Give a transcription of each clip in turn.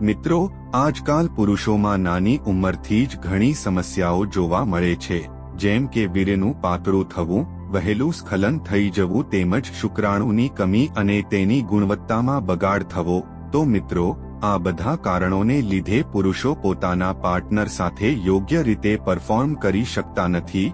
મિત્રો, આજકાલ પુરુષોમાં નાની ઉંમરથી જ ઘણી સમસ્યાઓ જોવા મળે છે. જેમ કે વીર્યનું પાતળું થવું, વહેલું સ્ખલન થઈ જવું તેમજ શુક્રાણુની કમી અને તેની ગુણવત્તામાં બગાડ થવો. તો મિત્રો, આ બધા કારણોને લીધે પુરુષો પોતાના પાર્ટનર સાથે યોગ્ય રીતે પરફોર્મ કરી શકતા નથી.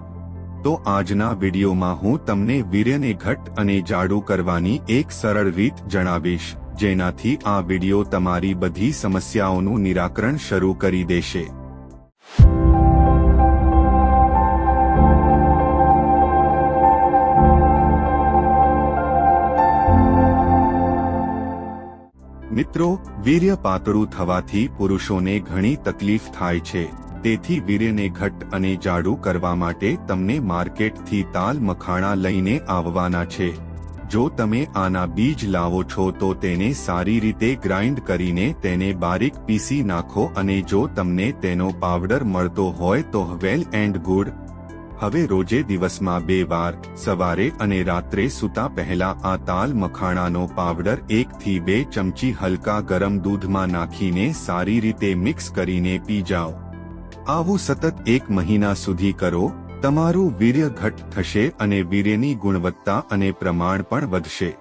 તો આજના વિડીયોમાં હું તમને વીર્યને ઘટ્ટ અને જાડું કરવાની એક સરળ રીત જણાવીશ. જેનાથી આ વીડિયો તમારી બધી સમસ્યાઓનું નિરાકરણ શરૂ કરી દેશે. મિત્રો, વીર્ય પાતળું થવાથી પુરુષોને ઘણી તકલીફ થાય છે. તેથી વીર્યને ઘટ્ટ અને જાડું કરવા માટે તમને માર્કેટથી તાલ મખાણા લઈને આવવાના છે. જો તમે આના બીજ લાવો છો તો તેને સારી રીતે ગ્રાઇન્ડ કરીને તેને બારીક પીસી નાખો અને જો તમને તેનો પાવડર મળતો હોય તો વેલ એન્ડ ગુડ. હવે રોજે દિવસમાં બે વાર, સવારે અને રાત્રે સૂતા પહેલા આ તાલ મખાણાનો પાવડર એકથી બે ચમચી હલકા ગરમ દૂધમાં નાખીને સારી રીતે મિક્સ કરીને પી જાઓ આવું સતત એક મહિના સુધી કરો તમારું વીર્ય ઘટ થશે અને વીર્યની ગુણવત્તા અને પ્રમાણ પણ વધશે.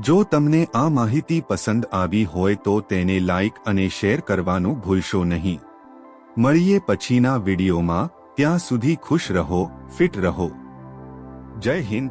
જો તમને આ માહિતી પસંદ આવી હોય તો તેને લાઇક અને શેર કરવાનું ભૂલશો નહીં. મળીએ પછીના વિડીયોમાં. ત્યાં સુધી ખુશ રહો, ફિટ રહો. જય હિન્દ.